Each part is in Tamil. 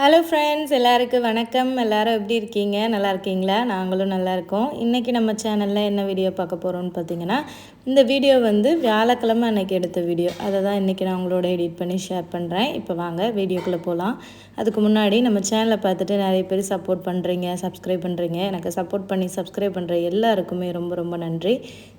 ஹலோ ஃப்ரெண்ட்ஸ் எல்லாருக்கும் வணக்கம். எல்லாரும் எப்படி இருக்கீங்க? நல்லா இருக்கீங்களா? நாங்களும் நல்லா இருக்கோம். இன்றைக்கி நம்ம சேனலில் என்ன வீடியோ பார்க்க போகிறோம்னு பார்த்தீங்கன்னா இந்த வீடியோ வந்து வியாழக்கிழமை அன்றைக்கி எடுத்த வீடியோ அதை தான் இன்றைக்கி நான் உங்களோட எடிட் பண்ணி ஷேர் பண்ணுறேன் இப்போ வாங்க வீடியோக்குள்ளே போகலாம் அதுக்கு முன்னாடி நம்ம சேனலை பார்த்துட்டு நிறைய பேர் சப்போர்ட் பண்ணுறீங்க சப்ஸ்கிரைப் பண்ணுறீங்க எனக்கு சப்போர்ட் பண்ணி சப்ஸ்கிரைப் பண்ணுற எல்லாருக்குமே ரொம்ப ரொம்ப நன்றி.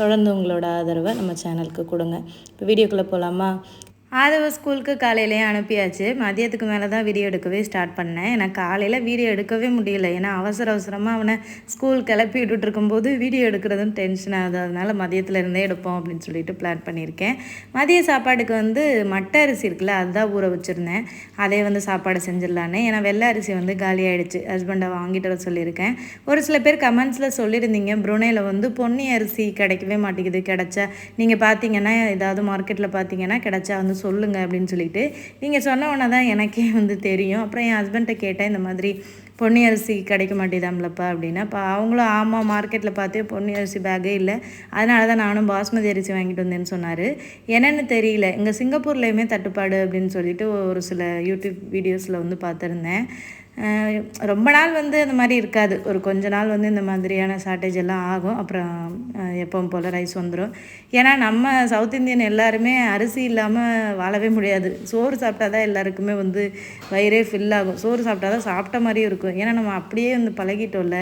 தொடர்ந்து உங்களோட ஆதரவை நம்ம சேனலுக்கு கொடுங்க. இப்போ வீடியோக்குள்ளே போகலாமா ஆதவ ஸ்கூலுக்கு காலையிலேயே அனுப்பியாச்சு. மதியத்துக்கு மேலே தான் வீடியோ எடுக்கவே ஸ்டார்ட் பண்ணேன். எனக்கு காலையில் வீடியோ எடுக்கவே முடியல. ஏன்னா அவசர அவசரமாக அவனை ஸ்கூல் கிளப்பி விட்டுட்டு இருக்கும்போது வீடியோ எடுக்கிறதும் டென்ஷன் ஆகுது அதனால் மதியத்தில் இருந்தே எடுப்போம் அப்படின்னு சொல்லிட்டு பிளான் பண்ணியிருக்கேன். மதிய சாப்பாட்டுக்கு வந்து மட்டை அரிசி இருக்குல்ல அதுதான் ஊற வச்சுருந்தேன். அதே வந்து சாப்பாடு செஞ்சிடலான்னு. ஏன்னா வெள்ளை அரிசி வந்து காலி ஹஸ்பண்டை வாங்கிட்டு வர சொல்லியிருக்கேன். ஒரு சில பேர் கமெண்ட்ஸில் சொல்லியிருந்தீங்க புருனேயில் வந்து பொன்னி அரிசி கிடைக்கவே மாட்டேங்குது. கிடைச்சா நீங்கள் பார்த்தீங்கன்னா ஏதாவது மார்க்கெட்டில் பார்த்தீங்கன்னா கிடைச்சா வந்து சொல்லுங்கள் அப்படின்னு சொல்லிட்டு நீங்கள் சொன்ன உடனே தான் எனக்கே வந்து தெரியும். அப்புறம் என் ஹஸ்பண்ட்டை கேட்டேன் இந்த மாதிரி பொன்னி அரிசி கிடைக்க மாட்டேதாம்லப்பா அப்படின்னா. இப்போ அவங்களும் ஆமாம் மார்க்கெட்டில் பார்த்தே பொன்னி அரிசி பேக்கே இல்லை. அதனால தான் நானும் பாஸ்மதி அரிசி வாங்கிட்டு வந்தேன்னு சொன்னார். என்னென்னு தெரியல. இங்கே சிங்கப்பூர்லேயுமே தட்டுப்பாடு அப்படின்னு சொல்லிட்டு ஒரு சில யூடியூப் வீடியோஸில் வந்து பார்த்துருந்தேன். ரொம்ப நாள் வந்து இந்த மாதிரி இருக்காது. ஒரு கொஞ்ச நாள் வந்து இந்த மாதிரியான ஷார்ட்டேஜ் எல்லாம் ஆகும். அப்புறம் எப்பவும் போல் ரைஸ் வந்துடும் ஏன்னா நம்ம சவுத் இந்தியன் எல்லாருமே அரிசி இல்லாமல் வாழவே முடியாது. சோறு சாப்பிட்டா தான் எல்லாருக்குமே வந்து வயிறே ஃபில் ஆகும். சோறு சாப்பிட்டா தான் சாப்பிட்ட மாதிரியும் இருக்கும். ஏன்னா நம்ம அப்படியே வந்து பழகிட்டோம்ல.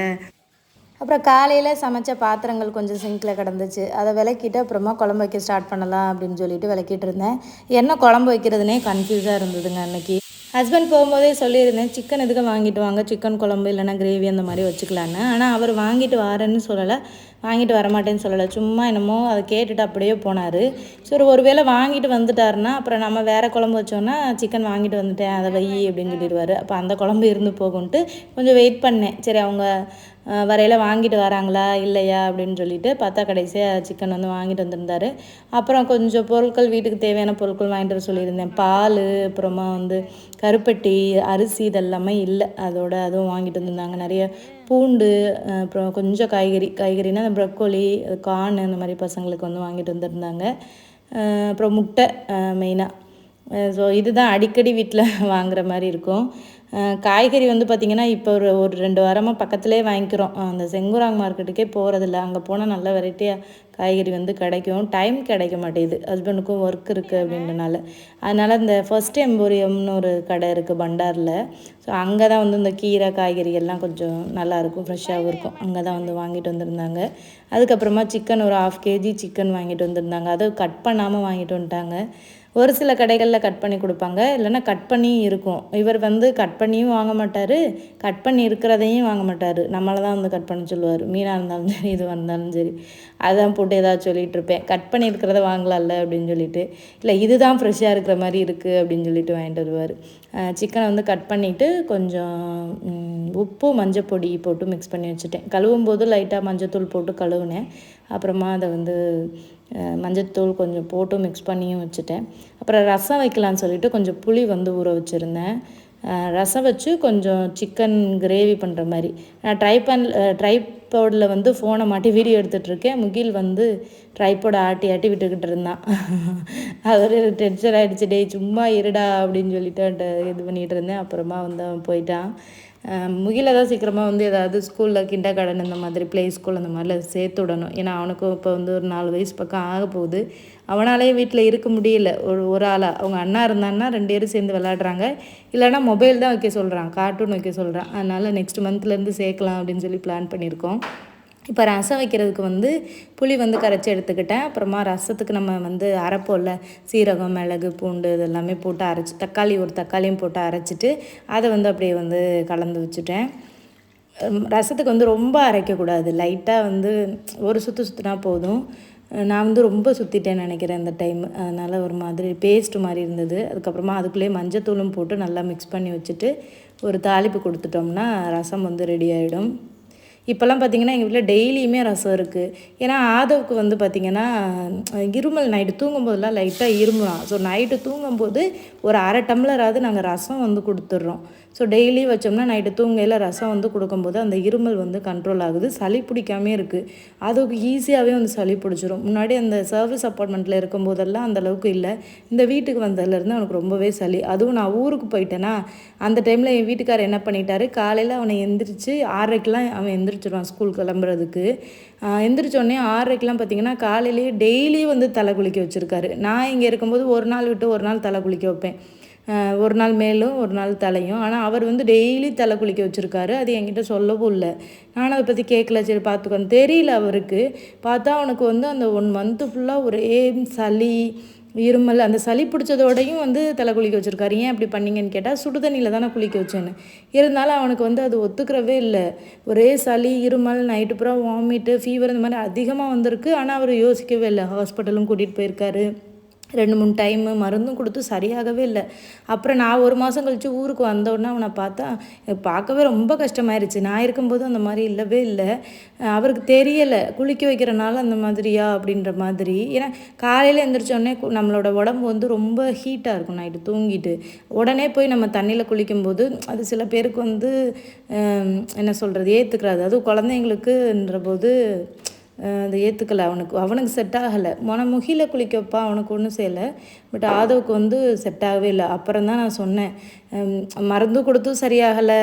அப்புறம் காலையில் சமைச்ச பாத்திரங்கள் கொஞ்சம் சிங்கில் கிடந்துச்சு. அதை விளக்கிட்டு அப்புறமா குழம்பு வைக்க ஸ்டார்ட் பண்ணலாம் அப்படின்னு சொல்லிட்டு விளக்கிட்டு இருந்தேன். என்ன குழம்பு வைக்கிறதுனே கன்ஃபியூஸாக இருந்ததுங்க அன்னைக்கு. ஹஸ்பண்ட் போகும்போதே சொல்லியிருந்தேன் சிக்கன் எதுக்கு வாங்கிட்டு வாங்க? சிக்கன் குழம்பு இல்லைன்னா கிரேவி அந்த மாதிரி வச்சுக்கலான்னு. ஆனால் அவர் வாங்கிட்டு வரேன்னு சொல்லலை. வாங்கிட்டு வரமாட்டேன்னு சொல்லலை. சும்மா என்னமோ அதை கேட்டுட்டு அப்படியே போனார். சரி ஒருவேளை வாங்கிட்டு வந்துட்டாருன்னா அப்புறம் நம்ம வேறு குழம்பு வச்சோன்னா சிக்கன் வாங்கிட்டு வந்துட்டேன் அதை வை அப்படின்னு சொல்லிடுவார். அப்போ அந்த குழம்பு இருந்து போகும்ன்ட்டு கொஞ்சம் வெயிட் பண்ணேன். சரி அவங்க வரையில் வாங்கிட்டு வராங்களா இல்லையா அப்படின்னு சொல்லிட்டு பார்த்தா கடைசியாக சிக்கன் வந்து வாங்கிட்டு வந்திருந்தாரு. அப்புறம் கொஞ்சம் பொருட்கள் வீட்டுக்கு தேவையான பொருட்கள் வாங்கிட்டு வர சொல்லியிருந்தேன். பால் அப்புறமா வந்து கருப்பட்டி அரிசி இதெல்லாமே இல்லை. அதோட அதுவும் வாங்கிட்டு வந்திருந்தாங்க. நிறைய பூண்டு அப்புறம் கொஞ்சம் காய்கறி காய்கறினா அந்த ப்ரக்கோலி கார்ன் அந்த மாதிரி பசங்களுக்கு வந்து வாங்கிட்டு வந்திருந்தாங்க. அப்புறம் முட்டை மெயினாக ஸோ இதுதான் அடிக்கடி வீட்டில் வாங்குற மாதிரி இருக்கும். காய்கறி வந்து பார்த்திங்கன்னா இப்போ ஒரு ஒரு ரெண்டு வாரமாக பக்கத்துலேயே வாங்கிக்கிறோம். அந்த செங்குராங் மார்க்கெட்டுக்கே போகிறதில்ல அங்கே போனால் நல்ல வெரைட்டியாக காய்கறி வந்து கிடைக்கும். டைம் கிடைக்க மாட்டேங்குது. ஹஸ்பண்டுக்கும் ஒர்க் இருக்குது அப்படின்றனால. அதனால் இந்த ஃபர்ஸ்ட் எம்போரியம்னு ஒரு கடை இருக்குது பண்டாரில். ஸோ அங்கே தான் வந்து இந்த கீரை காய்கறி எல்லாம் கொஞ்சம் நல்லாயிருக்கும் ஃப்ரெஷ்ஷாகவும் இருக்கும். அங்கே தான் வந்து வாங்கிட்டு வந்திருந்தாங்க. அதுக்கப்புறமா சிக்கன் ஒரு ஆஃப் கேஜி சிக்கன் வாங்கிட்டு வந்திருந்தாங்க. அதை கட் பண்ணாமல் வாங்கிட்டு வந்துட்டாங்க. ஒரு சில கடைகளில் கட் பண்ணி கொடுப்பாங்க. இல்லைன்னா கட் பண்ணி இருக்கும். இவர் வந்து கட் பண்ணியும் வாங்க மாட்டார். கட் பண்ணி இருக்கிறதையும் வாங்க மாட்டார். நம்மளை தான் வந்து கட் பண்ண சொல்லுவார். மீனாக இருந்தாலும் சரி இது இருந்தாலும் சரி. அதான் போட்டு ஏதாவது சொல்லிகிட்டு இருப்பேன். கட் பண்ணி இருக்கிறத வாங்கலாம்ல அப்படின்னு சொல்லிட்டு. இல்லை இதுதான் ஃப்ரெஷ்ஷாக இருக்கிற மாதிரி இருக்குது அப்படின்னு சொல்லிட்டு வாங்கிட்டு வருவார். சிக்கனை வந்து கட் பண்ணிவிட்டு கொஞ்சம் உப்பு மஞ்சள் பொடி போட்டு மிக்ஸ் பண்ணி வச்சுட்டேன். கழுவும் போது லைட்டாக மஞ்சத்தூள் போட்டு கழுவுனேன். அப்புறமா அதை வந்து மஞ்சத்தூள் கொஞ்சம் போட்டு மிக்ஸ் பண்ணியும் வச்சுட்டேன். அப்புறம் ரசம் வைக்கலான்னு சொல்லிட்டு கொஞ்சம் புளி வந்து ஊற வச்சுருந்தேன். ரசம் வச்சு கொஞ்சம் சிக்கன் கிரேவி பண்ணுற மாதிரி. நான் ட்ரைபன் ட்ரைபோர்டில் வந்து ஃபோனை மாட்டி வீடியோ எடுத்துகிட்ருக்கேன் முகில் வந்து ட்ரைபோர்டை ஆட்டி ஆட்டி விட்டுக்கிட்டு இருந்தான். அவர் டென்ஷன் ஆகிடுச்சு டேய் சும்மா இருடா அப்படின்னு சொல்லிட்டு இது பண்ணிகிட்டு இருந்தேன். அப்புறமா வந்து அவன் போயிட்டான். முகில தான் சீக்கிரமாக வந்து ஏதாவது ஸ்கூலில் கிண்டர் கார்டன் இந்த மாதிரி ப்ளே ஸ்கூல் அந்த மாதிரிலாம் சேர்த்து விடணும். ஏன்னா அவனுக்கும் இப்போ வந்து ஒரு நாலு வயசு பக்கம் ஆக போகுது. அவனாலேயே வீட்டில் இருக்க முடியல. ஒரு ஒரு ஆளாக அவங்க அண்ணா இருந்தான்னா ரெண்டு பேரும் சேர்ந்து விளாடுறாங்க இல்லைன்னா மொபைல் தான் வைக்க சொல்கிறான் கார்ட்டூன் வைக்க சொல்கிறான் அதனால் நெக்ஸ்ட் மந்த்லேருந்து சேர்க்கலாம் அப்படின்னு சொல்லி பிளான் பண்ணியிருக்கோம். இப்போ ரசம் வைக்கிறதுக்கு வந்து புளி வந்து கரைச்சி எடுத்துக்கிட்டேன். அப்புறமா ரசத்துக்கு நம்ம வந்து அரைப்போம்ல சீரகம் மிளகு பூண்டு இதெல்லாமே போட்டு அரைச்சி தக்காளி ஒரு தக்காளியும் போட்டு அரைச்சிட்டு அதை வந்து அப்படியே வந்து கலந்து வச்சுட்டேன். ரசத்துக்கு வந்து ரொம்ப அரைக்கக்கூடாது. லைட்டாக வந்து ஒரு சுற்று சுற்றினா போதும். நான் வந்து ரொம்ப சுற்றிட்டேன்னு நினைக்கிறேன் இந்த டைம் அதனால் ஒரு மாதிரி பேஸ்ட் மாதிரி இருந்தது. அதுக்கப்புறமா அதுக்குள்ளேயே மஞ்சத்தூளும் போட்டு நல்லா மிக்ஸ் பண்ணி வச்சுட்டு ஒரு தாளிப்பு கொடுத்துட்டோம்னா ரசம் வந்து ரெடி ஆகிடும் இப்போல்லாம் பார்த்தீங்கன்னா எங்கள் வீட்டில் டெய்லியுமே ரசம் இருக்குது. ஏன்னா ஆதவுக்கு வந்து பார்த்திங்கன்னா இருமல் நைட்டு தூங்கும்போதெல்லாம் லைட்டாக இருமுறான் ஸோ நைட்டு தூங்கும்போது ஒரு அரை டம்ளராவது நாங்கள் ரசம் வந்து கொடுத்துட்றோம். ஸோ டெய்லி வச்சோம்னா நைட்டு தூங்கையில் ரசம் வந்து கொடுக்கும்போது அந்த இருமல் வந்து கண்ட்ரோல் ஆகுது. சளி பிடிக்காமே இருக்குது அதுக்கு ஈஸியாகவே வந்து சளி பிடிச்சிரும். முன்னாடி அந்த சர்வீஸ் அப்பார்ட்மெண்ட்டில் இருக்கும்போதெல்லாம் அந்தளவுக்கு இல்லை. இந்த வீட்டுக்கு வந்ததுலேருந்து அவனுக்கு ரொம்பவே சளி. அதுவும் நான் ஊருக்கு போயிட்டேன்னா அந்த டைமில் என் வீட்டுக்காரர் என்ன பண்ணிட்டாரு? காலையில் அவனை எந்திரிச்சு ஆறரைக்கெலாம் அவன் எந்திரிச்சிடுவான் ஸ்கூல் கிளம்புறதுக்கு. எந்திரிச்சோடனே ஆறரைக்கெலாம் பார்த்தீங்கன்னா காலையிலேயே டெய்லி வந்து தலை குளிக்க வச்சுருக்காரு. நான் இங்கே இருக்கும்போது ஒரு நாள் விட்டு ஒரு நாள் தலை குளிக்க வைப்பேன். ஒரு நாள் மேலும் ஒரு நாள் தலையும். ஆனால் அவர் வந்து டெய்லி தலை குளிக்க வச்சுருக்காரு. அது என்கிட்ட சொல்லவும் இல்லை. நானும் அதை பற்றி கேட்கல சரி பார்த்துக்கோன்னு தெரியல அவருக்கு. பார்த்தா அவனுக்கு வந்து அந்த ஒன் மந்த்து ஃபுல்லாக ஒரே சளி இருமல் அந்த சளி பிடிச்சதோடையும் வந்து தலை குளிக்க வச்சுருக்காரு. ஏன் அப்படி பண்ணீங்கன்னு கேட்டால் சுடு தண்ணியில் தானே குளிக்க வச்சேன்னு. இருந்தாலும் அவனுக்கு வந்து அது ஒத்துக்கிறவே இல்லை. ஒரே சளி இருமல் நைட்டு பூரா வாமிட்டு ஃபீவர் இந்த மாதிரி அதிகமாக வந்திருக்கு. ஆனால் அவர் யோசிக்கவே இல்லை. ஹாஸ்பிட்டலும் கூட்டிகிட்டு போயிருக்காரு. ரெண்டு மூணு டைமு மருந்தும் கொடுத்து சரியாகவே இல்லை. அப்புறம் நான் ஒரு மாதம் கழித்து ஊருக்கு வந்தோடனே அவனை பார்த்தா பார்க்கவே ரொம்ப கஷ்டமாயிருச்சு. நான் இருக்கும்போது அந்த மாதிரி இல்லவே இல்லை. அவருக்கு தெரியலை. குளிக்க வைக்கிறனால அந்த மாதிரியா? அப்படின்ற மாதிரி. ஏன்னா காலையில் எழுந்திரிச்சோடனே நம்மளோட உடம்பு வந்து ரொம்ப ஹீட்டாக இருக்கும் நைட்டு தூங்கிட்டு. உடனே போய் நம்ம தண்ணியில் குளிக்கும்போது அது சில பேருக்கு வந்து என்ன சொல்கிறது ஏற்றுக்கிறாது அதுவும் குழந்தைங்களுக்குன்ற போது அதை ஏற்றுக்கலை அவனுக்கு அவனுக்கு செட் ஆகலை. மனமுகில குளிக்க வைப்பா அவனுக்கு ஒன்றும் செய்யலை. பட் ஆதவுக்கு வந்து செட் ஆகவே இல்லை. அப்புறம் தான் நான் சொன்னேன். மருந்து கொடுத்தும் சரியாகலை.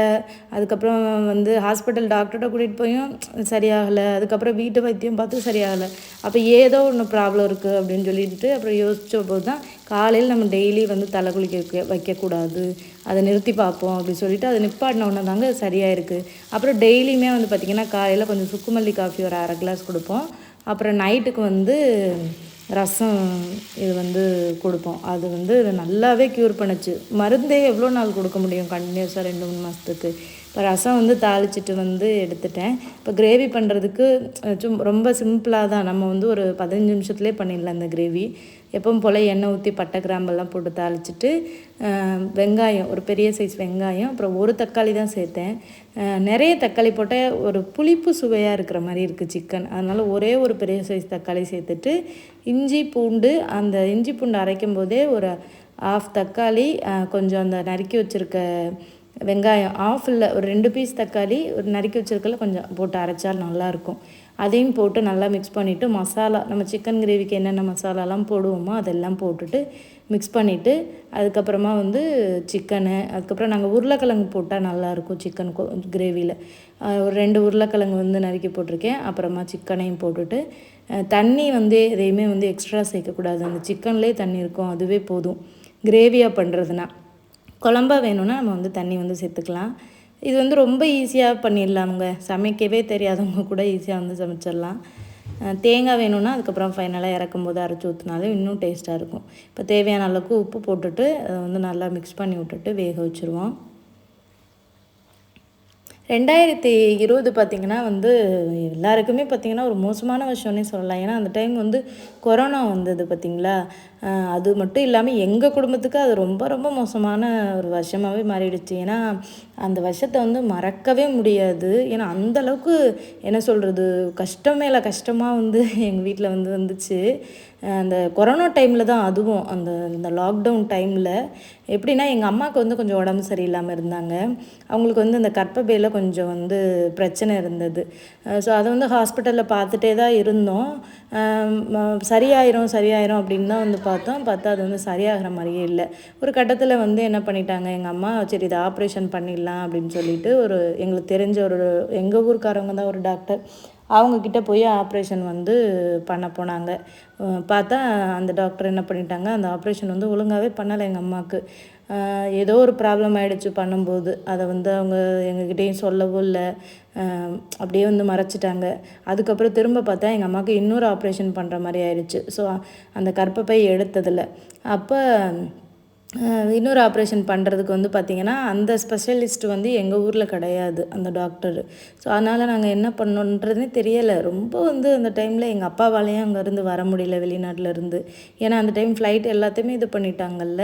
அதுக்கப்புறம் வந்து ஹாஸ்பிட்டல் டாக்டர்கிட்ட கூட்டிகிட்டு போயும் சரியாகலை. அதுக்கப்புறம் வீட்டு வைத்தியம் பார்த்து சரியாகலை. அப்போ ஏதோ ஒன்று ப்ராப்ளம் இருக்குது அப்படின்னு சொல்லிட்டு அப்புறம் யோசித்த போது தான் காலையில் நம்ம டெய்லி வந்து தலை குளிக்க வைக்கக்கூடாது. அதை நிறுத்தி பார்ப்போம் அப்படின்னு சொல்லிட்டு அதை நிப்பாட்டின தாங்க சரியாக இருக்குது அப்புறம் டெய்லியுமே வந்து பார்த்திங்கன்னா காலையில் கொஞ்சம் சுக்குமல்லி காஃபி ஒரு அரை கிளாஸ் கொடுப்போம். அப்புறம் நைட்டுக்கு வந்து ரசம் இது வந்து கொடுப்போம். அது வந்து நல்லாவே க்யூர் பண்ணுச்சு. மருந்தே எவ்வளோ நாள் கொடுக்க முடியும்? கண்டினியூஸாக ரெண்டு மூணு மாதத்துக்கு இப்போ ரசம் வந்து தாளிச்சிட்டு வந்து எடுத்துட்டேன். இப்போ கிரேவி பண்ணுறதுக்கு சும் ரொம்ப சிம்பிளாக தான். நம்ம வந்து ஒரு பதினஞ்சு நிமிஷத்துலேயே பண்ணிடலாம் இந்த கிரேவி எப்பவும் போல் எண்ணெய் ஊற்றி பட்டை கிராம்பெல்லாம் போட்டு தாளிச்சிட்டு வெங்காயம் ஒரு பெரிய சைஸ் வெங்காயம் அப்புறம் ஒரு தக்காளி தான் சேர்த்தேன். நிறைய தக்காளி போட்டால் ஒரு புளிப்பு சுவையாக இருக்கிற மாதிரி இருக்குது சிக்கன் அதனால் ஒரே ஒரு பெரிய சைஸ் தக்காளி சேர்த்துட்டு இஞ்சி பூண்டு அந்த இஞ்சி பூண்டு அரைக்கும் போதே ஒரு ஆஃப் தக்காளி கொஞ்சம் அந்த நறுக்கி வச்சுருக்க வெங்காயம் ஆஃப் இல்லை ஒரு ரெண்டு பீஸ் தக்காளி ஒரு நறுக்கி வச்சுருக்கல கொஞ்சம் போட்டு அரைச்சால் நல்லாயிருக்கும் அதையும் போட்டு நல்லா மிக்ஸ் பண்ணிவிட்டு மசாலா நம்ம சிக்கன் கிரேவிக்கு என்னென்ன மசாலாலாம் போடுவோமோ அதெல்லாம் போட்டுட்டு மிக்ஸ் பண்ணிவிட்டு அதுக்கப்புறமா வந்து சிக்கனு அதுக்கப்புறம் நாங்கள் உருளைக்கிழங்கு போட்டால் நல்லாயிருக்கும் சிக்கன் கிரேவியில் ஒரு ரெண்டு உருளைக்கிழங்கு வந்து நறுக்கி போட்டிருக்கேன். அப்புறமா சிக்கனையும் போட்டுட்டு தண்ணி வந்து எதையுமே வந்து எக்ஸ்ட்ரா சேர்க்கக்கூடாது. அந்த சிக்கன்லேயே தண்ணி இருக்கும் அதுவே போதும். கிரேவியாக பண்ணுறதுனா குழம்பா வேணும்னா நம்ம வந்து தண்ணி வந்து சேர்த்துக்கலாம். இது வந்து ரொம்ப ஈஸியாக பண்ணிடலாமுங்க. சமைக்கவே தெரியாதவங்க கூட ஈஸியாக வந்து சமைச்சிடலாம். தேங்காய் வேணும்னா அதுக்கப்புறம் ஃபைனலாக இறக்கும் போது அரைச்சி ஊற்றினாலும் இன்னும் டேஸ்ட்டாக இருக்கும். இப்போ தேவையான அளவுக்கு உப்பு போட்டுட்டு அதை வந்து நல்லா மிக்ஸ் பண்ணி விட்டுட்டு வேக வச்சுருவோம். ரெண்டாயிரத்தி இருபது பார்த்திங்கன்னா வந்து எல்லாருக்குமே பார்த்திங்கன்னா ஒரு மோசமான விஷயம்னே சொல்லலாம். ஏன்னா அந்த டைம் வந்து கொரோனா வந்தது பார்த்திங்களா அது மட்டும் இல்லாமல் எங்கள் குடும்பத்துக்கு அது ரொம்ப ரொம்ப மோசமான ஒரு வருஷமாகவே மாறிடுச்சு. ஏன்னா அந்த வருஷத்தை வந்து மறக்கவே முடியாது. ஏன்னா அந்தளவுக்கு என்ன சொல்கிறது கஷ்டம் மேலே கஷ்டமாக வந்து எங்கள் வீட்டில் வந்து வந்துச்சு. அந்த கொரோனா டைமில் தான் அதுவும் அந்த இந்த லாக்டவுன் டைமில். எப்படின்னா எங்கள் அம்மாவுக்கு வந்து கொஞ்சம் உடம்பு சரியில்லாமல் இருந்தாங்க. அவங்களுக்கு வந்து அந்த கற்பப்பையில் கொஞ்சம் வந்து பிரச்சனை இருந்தது. ஸோ அதை வந்து ஹாஸ்பிட்டலில் பார்த்துட்டே தான் இருந்தோம். சரியாயிரும் சரியாயிரும் அப்படின்னு தான் வந்து பார்த்தோம். பார்த்தா அது வந்து சரியாகிற மாதிரியே இல்லை. ஒரு கட்டத்தில் வந்து என்ன பண்ணிட்டாங்க எங்கள் அம்மா சரி இதை ஆப்ரேஷன் பண்ணிடலாம் அப்படின்னு சொல்லிட்டு ஒரு எங்களுக்கு தெரிஞ்ச ஒரு எங்கள் ஊருக்காரவங்க தான் ஒரு டாக்டர் அவங்கக்கிட்ட போய் ஆப்ரேஷன் வந்து பண்ண போனாங்க. பார்த்தா அந்த டாக்டர் என்ன பண்ணிட்டாங்க அந்த ஆப்ரேஷன் வந்து ஒழுங்காகவே பண்ணலை எங்கள் அம்மாவுக்கு. ஏதோ ஒரு ப்ராப்ளம் ஆகிடுச்சு பண்ணும்போது. அதை வந்து அவங்க எங்ககிட்டேயும் சொல்லவும் இல்லை. அப்படியே வந்து மறைச்சிட்டாங்க. அதுக்கப்புறம் திரும்ப பார்த்தா எங்கள் அம்மாவுக்கு இன்னொரு ஆப்ரேஷன் பண்ணுற மாதிரி ஆயிடுச்சு. ஸோ அந்த கற்பப்பை எடுத்ததில் அப்போ இன்னொரு ஆப்ரேஷன் பண்ணுறதுக்கு வந்து பார்த்திங்கன்னா அந்த ஸ்பெஷலிஸ்ட் வந்து எங்கள் ஊரில் கிடையாது அந்த டாக்டர் ஸோ அதனால் நாங்கள் என்ன பண்ணோன்றதுனே தெரியலை. ரொம்ப வந்து அந்த டைமில் எங்கள் அப்பாவாலேயும் அங்கேருந்து வர முடியல வெளிநாட்டிலேருந்து ஏன்னா அந்த டைம் ஃப்ளைட் எல்லாத்தையுமே இது பண்ணிட்டாங்கல்ல.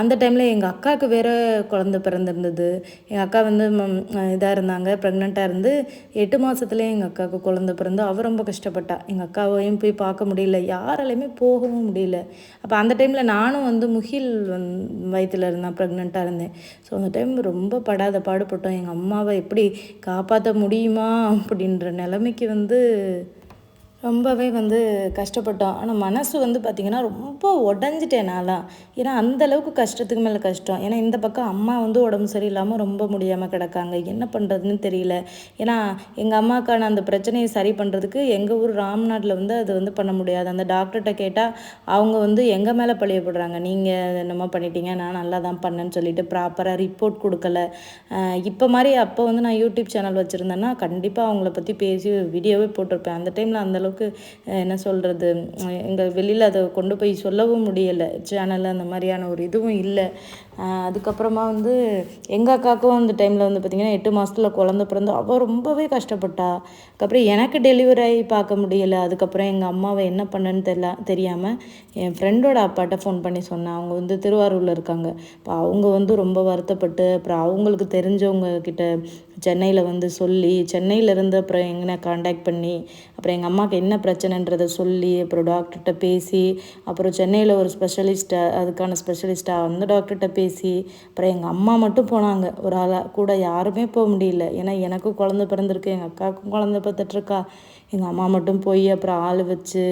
அந்த டைமில் எங்கள் அக்காவுக்கு வேறு குழந்த பிறந்திருந்தது. எங்கள் அக்கா வந்து இதாக இருந்தாங்க ப்ரெக்னெண்ட்டாக இருந்து எட்டு மாதத்துலேயே எங்கள் அக்காவுக்கு குழந்த பிறந்து அவள் ரொம்ப கஷ்டப்பட்டா. எங்கள் அக்காவையும் போய் பார்க்க முடியல யாராலையுமே போகவும் முடியல. அப்போ அந்த டைமில் நானும் வந்து முகில் வந் வயிற்றில் இருந்தேன் ப்ரெக்னெண்ட்டாக இருந்தேன். ஸோ அந்த டைம் ரொம்ப படாத பாடுபட்டோம். எங்கள் அம்மாவை எப்படி காப்பாற்ற முடியுமா அப்படின்ற நிலைமைக்கு வந்து ரொம்பவே வந்து கஷ்டப்பட்டோம். ஆனால் மனசு வந்து பார்த்திங்கன்னா ரொம்ப உடஞ்சிட்டேன் நான்லாம் ஏன்னா அந்தளவுக்கு கஷ்டத்துக்கு மேலே கஷ்டம். ஏன்னா இந்த பக்கம் அம்மா வந்து உடம்பு சரியில்லாமல் ரொம்ப முடியாமல் கிடக்காங்க. என்ன பண்ணுறதுன்னு தெரியல. ஏன்னா எங்கள் அம்மாக்கான அந்த பிரச்சனையை சரி பண்ணுறதுக்கு எங்கள் ஊர் ராம்நாட்டில் வந்து அது வந்து பண்ண முடியாது. அந்த டாக்டர்கிட்ட கேட்டால் அவங்க வந்து எங்கள் மேலே பழியப்படுறாங்க நீங்கள் என்னமோ பண்ணிட்டீங்க. நான் நல்லா தான் பண்ணேன்னு சொல்லிட்டு ப்ராப்பராக ரிப்போர்ட் கொடுக்கல. இப்போ மாதிரி அப்போ வந்து நான் யூடியூப் சேனல் வச்சுருந்தேன்னா கண்டிப்பாக அவங்கள பற்றி பேசி வீடியோவே போட்டிருப்பேன். அந்த டைமில் அந்தளவுக்கு அளவுக்கு என்ன சொல்கிறது எங்கள் வெளியில் அதை கொண்டு போய் சொல்லவும் முடியலை. சேனலில் அந்த மாதிரியான ஒரு இதுவும் இல்லை. அதுக்கப்புறமா வந்து எங்கள் அக்காவுக்கும் அந்த டைமில் வந்து பார்த்திங்கன்னா எட்டு மாதத்தில் குழந்த பிறந்து அவள் ரொம்பவே கஷ்டப்பட்டா. அதுக்கப்புறம் எனக்கு டெலிவரி ஆகி பார்க்க முடியலை. அதுக்கப்புறம் எங்கள் அம்மாவை என்ன பண்ணுன்னு தெரியல தெரியாமல் என் ஃப்ரெண்டோட அப்பாட்ட ஃபோன் பண்ணி சொன்னேன். அவங்க வந்து திருவாரூரில் இருக்காங்க. இப்போ அவங்க வந்து ரொம்ப வருத்தப்பட்டு அப்புறம் அவங்களுக்கு தெரிஞ்சவங்க கிட்ட சென்னையில் வந்து சொல்லி சென்னையிலேருந்து அப்புறம் எங்கே காண்டாக்ட் பண்ணி அப்புறம் எங்கள் அம்மாவுக்கு என்ன பிரச்சனைன்றதை சொல்லி அப்புறம் டாக்டர்கிட்ட பேசி அப்புறம் சென்னையில் ஒரு ஸ்பெஷலிஸ்ட்டை அதுக்கான ஸ்பெஷலிஸ்ட்டாக அந்த டாக்டர்கிட்ட பேசி அப்புறம் எங்கள் அம்மா மட்டும் போனாங்க. ஒரு ஆளாக கூட யாருமே போக முடியல. ஏன்னா எனக்கும் குழந்த பிறந்திருக்கு எங்கள் அக்காவுக்கும் குழந்த பார்த்துட்ருக்கா எங்கள் அம்மா மட்டும் போய் அப்புறம் ஆள் வச்சு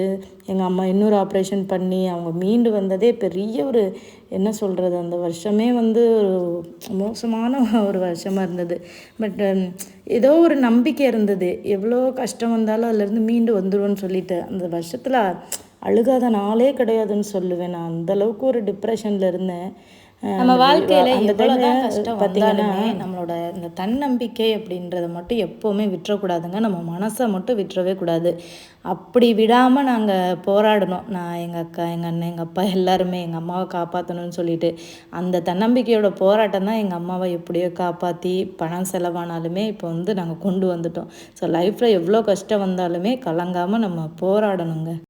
எங்கள் அம்மா இன்னொரு ஆப்ரேஷன் பண்ணி அவங்க மீண்டு வந்ததே பெரிய ஒரு என்ன சொல்கிறது அந்த வருஷமே வந்து ஒரு மோசமான ஒரு வருஷமாக இருந்தது. பட் um, ஏதோ ஒரு நம்பிக்கை இருந்தது. எவ்வளோ கஷ்டம் வந்தாலும் அதுலேருந்து மீண்டு வந்துடுவோன்னு சொல்லிட்டு. அந்த வருஷத்தில் அழுகாத நாளே கிடையாதுன்னு சொல்லுவேன். நான் அந்தளவுக்கு ஒரு டிப்ரெஷனில் இருந்தேன். நம்ம வாழ்க்கையில் எவ்வளோதான் கஷ்டம் பார்த்தீங்கன்னா நம்மளோட இந்த தன்னம்பிக்கை அப்படின்றத மட்டும் எப்போவுமே விட்டுறக்கூடாதுங்க. நம்ம மனசை மட்டும் விட்டுறவே கூடாது. அப்படி விடாமல் நாங்கள் போராடணும். நான் எங்கள் அக்கா எங்கள் அண்ணன் எங்கள் அப்பா எல்லாருமே எங்கள் அம்மாவை காப்பாற்றணும்னு சொல்லிட்டு அந்த தன்னம்பிக்கையோட போராட்டம் தான் எங்கள் அம்மாவை எப்படியோ காப்பாற்றி பணம் செலவானாலுமே இப்போ வந்து நாங்கள் கொண்டு வந்துட்டோம். ஸோ லைஃப்பில் எவ்வளோ கஷ்டம் வந்தாலுமே கலங்காமல் நம்ம போராடணுங்க.